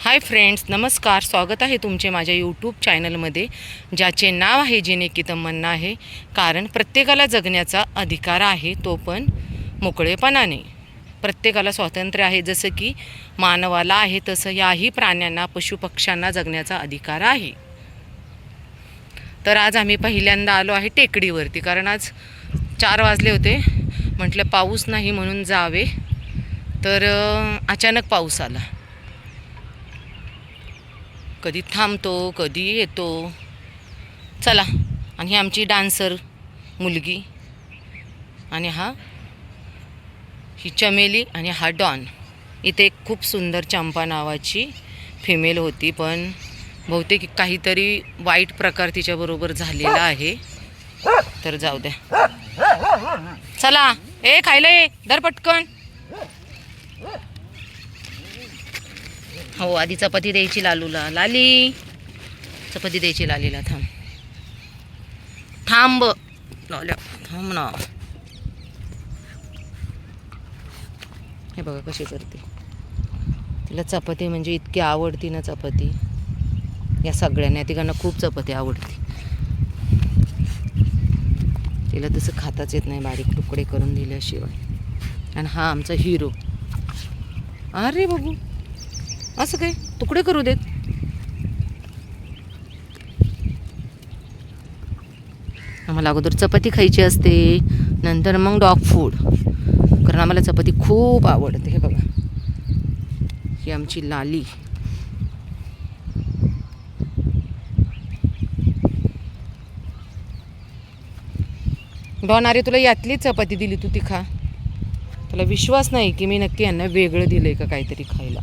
Hi friends नमस्कार. स्वागत आहे तुमचे माझ्या यूट्यूब चॅनलमध्ये ज्याचे नाव आहे जेने तमन्ना आहे. कारण प्रत्येकाला जगण्याचा अधिकार आहे तो पण मोकळेपणाने. प्रत्येकाला स्वातंत्र्य आहे जसं की मानवाला आहे तसं याही प्राण्यांना पशुपक्ष्यांना जगण्याचा अधिकार आहे. तर आज आम्ही पहिल्यांदा आलो आहे टेकडीवरती कारण आज चार वाजले होते. म्हटलं पाऊस नाही म्हणून जावे. तर अचानक पाऊस आला. कधी थांबतो कधी येतो. चला आणि ही आमची डान्सर मुलगी. आणि हा ही चमेली आणि हा डॉन. इथे एक खूप सुंदर चंपा नावाची फिमेल होती पण बहुतेक काहीतरी वाईट प्रकार तिच्याबरोबर झालेला आहे. तर जाऊ द्या. चला ए खायला ये. दर पटकन. हो आधी चपाती द्यायची लालूला. लाली! चपाती द्यायची लालीला थांब. थांब. लावल्या थांब ना. हे बघा कशी करते. तिला चपाती म्हणजे इतकी आवडती ना चपाती. या सगळ्यांना तिघांना खूप चपाती आवडते. तिला तसं खाताच येत नाही बारीक तुकडे करून दिल्याशिवाय. आणि हा आमचा हिरो. अरे बाबू! असं काय? तुकडे करू देत. आम्हाला अगोदर चपाती खायची असते नंतर मग डॉग फूड कारण आम्हाला चपाती खूप आवडते हे बघा. ही आमची लाली. डॉन अरे तुला यातलीच चपाती दिली तू ती खा. तुला विश्वास नाही की मी नक्की यांना वेगळं दिलंय का काहीतरी खायला.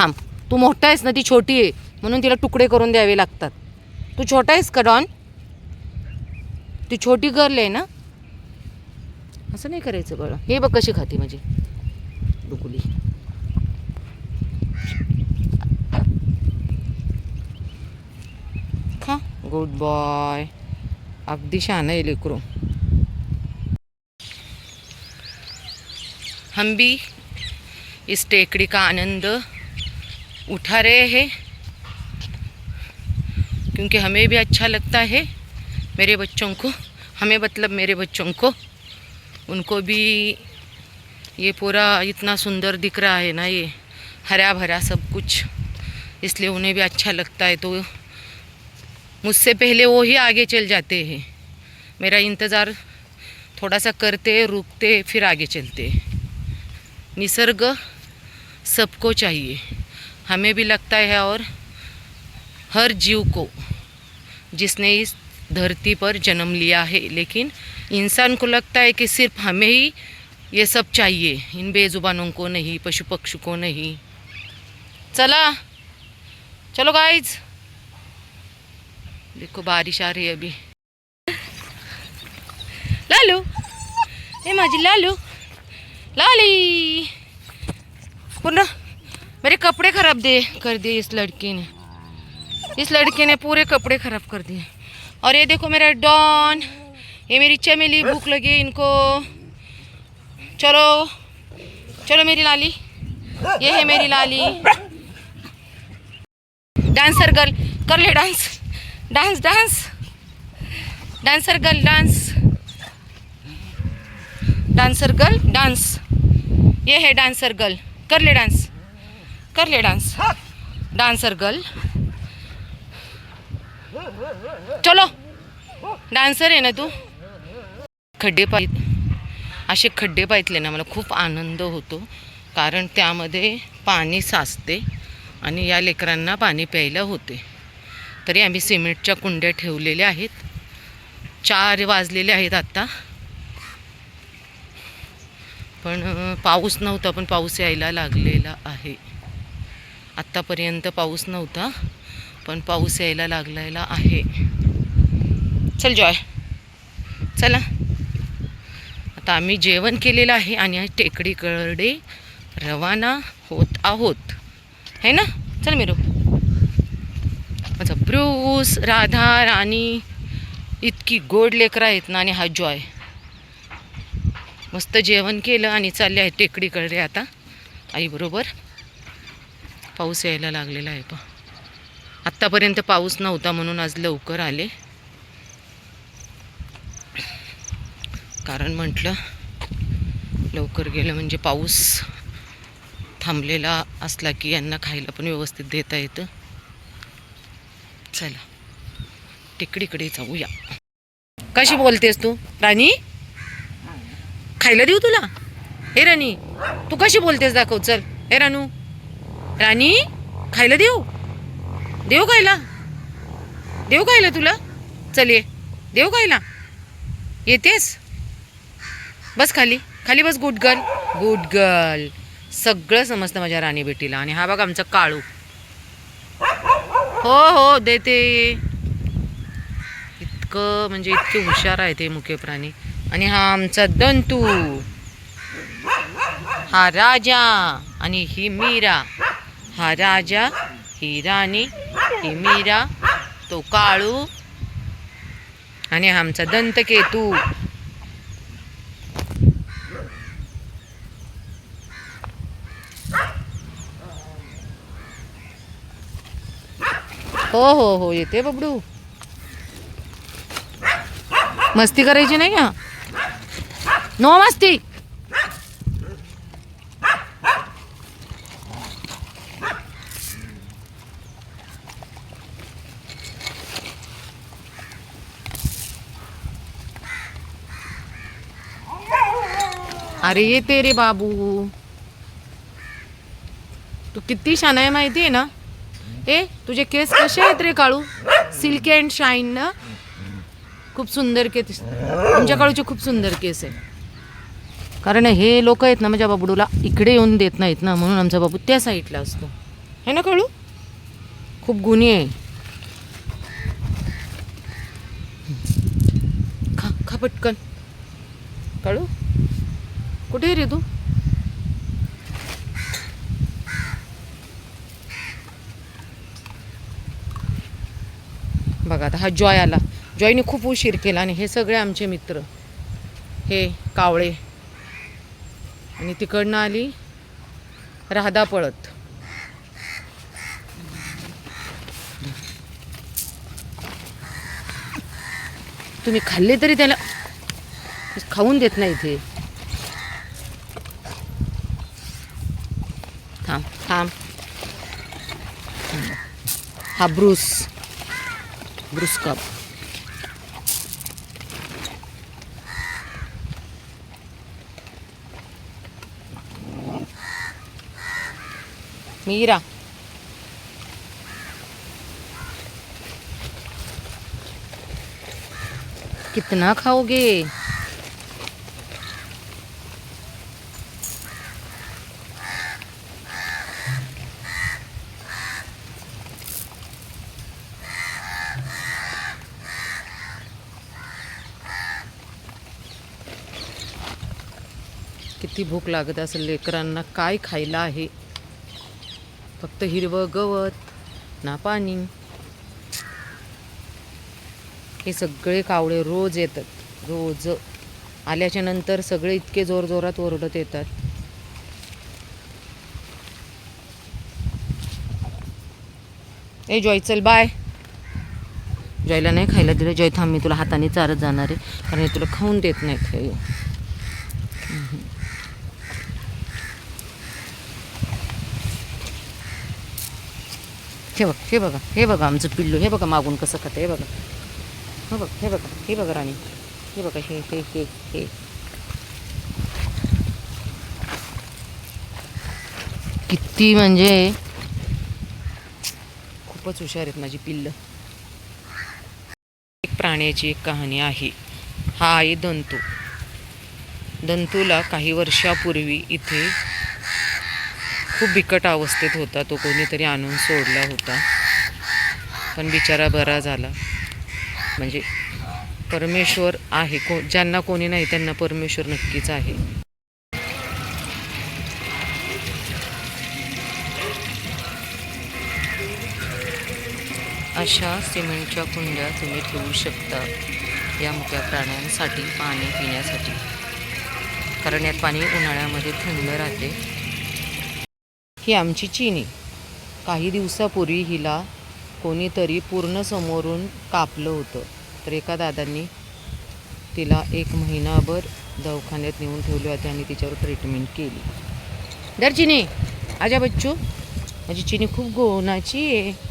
थांब. तू मोठा आहेस ना ती छोटी आहे. म्हणून तिला तुकडे करून द्यावे लागतात. तू छोटा आहेस का डॉन? ती छोटी गर्ल आहे ना? असं नाही करायचं बरं हे बघ कशी खाते माझी. डुकुली खा. गुड बॉय अगदी शहाणं आहे लेकरू. हम भी इस टेकड़ी का आनंद? उठा रहे हैं। क्योंकि हमें भी अच्छा लगता है मेरे बच्चों को, हमें मतलब मेरे बच्चों को। उनको भी ये पूरा इतना सुंदर दिख रहा है ना ये, हरा भरा सब कुछ। इसलिए उन्हें भी अच्छा लगता है तो मुझसे पहले वो ही आगे चल जाते हैं। मेरा इंतज़ार थोड़ा सा करते, रुकते, फिर आगे चलते। निसर्ग सबको चाहिए। हमें भी लगता है और हर जीव को जिसने इस धरती पर जन्म लिया है, लेकिन इंसान को लगता है कि सिर्फ़ हमें ही ये सब चाहिए। इन बेजुबानों को नहीं पशु पक्षी को नहीं। चला। चलो गाइज़ देखो बारिश आ रही है अभी। लालू। ए माझी लालू। लाली। पूर्ण मेरे कपड़े खराब दे कर दिए इस लड़की ने। इस लड़के ने पूरे कपड़े खराब कर दिए। और ये देखो मेरा डॉन ये मेरी चमेली भूख लगी इनको। चलो चलो मेरी लाली। ये है मेरी लाली। डांसर गर्ल कर ले dance. Dance dance. Dancer girl dance. Dancer girl dance. ये है डांसर गर्ल। कर ले डांस। कर ले डांस डांसर गर्ल. चलो. डान्सर आहे ना तू? खड्डे पाहित. असे खड्डे पाहितले ना मला खूप आनंद होतो. कारण त्यामध्ये पाणी साचते आणि या लेकरांना पाणी प्यायला होते. तरी आम्ही सिमेंटच्या कुंड्या ठेवलेल्या आहेत. चार वाजलेले आहेत आत्ता पण पाऊस नव्हता पण पाऊस यायला लागलेला आहे. आत्तापर्यंत पाऊस नव्हता पण पाऊस यायला लागलेला आहे. चल जॉय चला. आता आम्ही जेवण केलेलं आहे आणि टेकडीकडे रवाना होत आहोत. है ना? चल मिरो. माझा ब्रूस राधा राणी इतकी गोड लेकरं आहेत ना आणि हा जॉय मस्त जेवण केलं आणि चालले आहे टेकडीकडे आता. आईबरोबर पाऊस यायला लागलेला आहे पा. आत्तापर्यंत पाऊस नव्हता म्हणून आज लवकर आले. कारण म्हटलं लवकर गेलं म्हणजे पाऊस थांबलेला असला की यांना खायला पण व्यवस्थित देता येतं. चला टेकडीकडे जाऊया. कशी बोलतेस तू राणी? खायला देऊ तुला? हे राणी तू कशी बोलतेस दाखव चल. हे रानू. राणी खायला देऊ? देऊ खायला? देऊ खायला तुला? चल ये. देऊ खायला? येतेस? बस खाली. खाली बस गुड गर्ल गुड गर्ल सगळं समजतं माझ्या राणी बेटीला. आणि हा बघ आमचा काळू. हो हो देते. इतकं म्हणजे इतके हुशार आहे ते मुके प्राणी आणि हा आमचा दंतू. हा राजा. आणि ही मीरा. हा राजा ही राणी ही मीरा तो काळू आणि आमचा दंतकेतू हो हो हो येते बबडू मस्ती करायची नाही का नो मस्ती अरे येते रे बाबू। तू किती छान आहे माहिती आहे ना? ए तुझे केस कसे आहेत रे काळू? सिल्की अँड शाईन ना? खूप सुंदर केस. तुमच्या काळूचे खूप सुंदर केस आहे कारण हे लोक आहेत ना माझ्या बाबडूला इकडे येऊन देत नाहीत ना म्हणून आमचा बाबू त्या साईडला असतो. है ना काळू? खूप गुन्हे आहे. खा खा पटकन. काळू? कुठे आहे रे तू? बघा आता हा जॉय आला. जॉयने खूप उशीर केला आणि हे सगळे आमचे मित्र. हे कावळे. आणि तिकडनं आली राधा पळत. तुम्ही खाल्ले तरी त्याला खाऊन देत नाही इथे थांब थांब हा ब्रूस. Bruce cup. मीरा. कितना खाओगे? किती भूक लागत असेल लेकरांना? काय खायला आहे? फक्त हिरवं गवत ना पाणी. हे सगळे कावळे रोज येतात. रोज. आल्याच्यानंतर सगळे इतके जोर जोरात ओरडत येतात. ए जॉय चल बाय. जॉयला नाही खायला दिलं. जॉय थांब मी तुला हाताने चारत जाणार आहे. कारण हे तुला खाऊन देत नाही हे. हे बघ हे बघा हे बघा आमचं पिल्लू हे बघा मागून कसं खातं हे बघा. हे बघ हे बघा हे बघा राणी. हे बघा हे हे हे हे. किती म्हणजे खूपच हुशार आहेत माझी पिल्लं. एक प्राण्याची एक कहाणी आहे. हा आहे दंतू. दंतूला काही वर्षापूर्वी इथे खूप बिकट अवस्थेत होता तो कोणीतरी आणून सोडला होता. पण बिचारा बरा झाला. म्हणजे परमेश्वर आहे. को ज्यांना कोणी नाही त्यांना परमेश्वर नक्कीच आहे. अशा सिमेंटच्या कुंड्या तुम्ही ठेवू शकता या मुक्या प्राण्यांसाठी पाणी पिण्यासाठी. कारण यात पाणी उन्हाळ्यामध्ये थंड राहते. ही आमची चिनी. काही दिवसापूर्वी हिला कोणीतरी पूर्ण समोरून कापलं होतं तर एका दादांनी तिला एक महिनाभर दवाखान्यात नेऊन ठेवले होते आणि तिच्यावर ट्रीटमेंट केली. दर चिनी आजा बच्चू माझी चिनी खूप गोनाची आहे.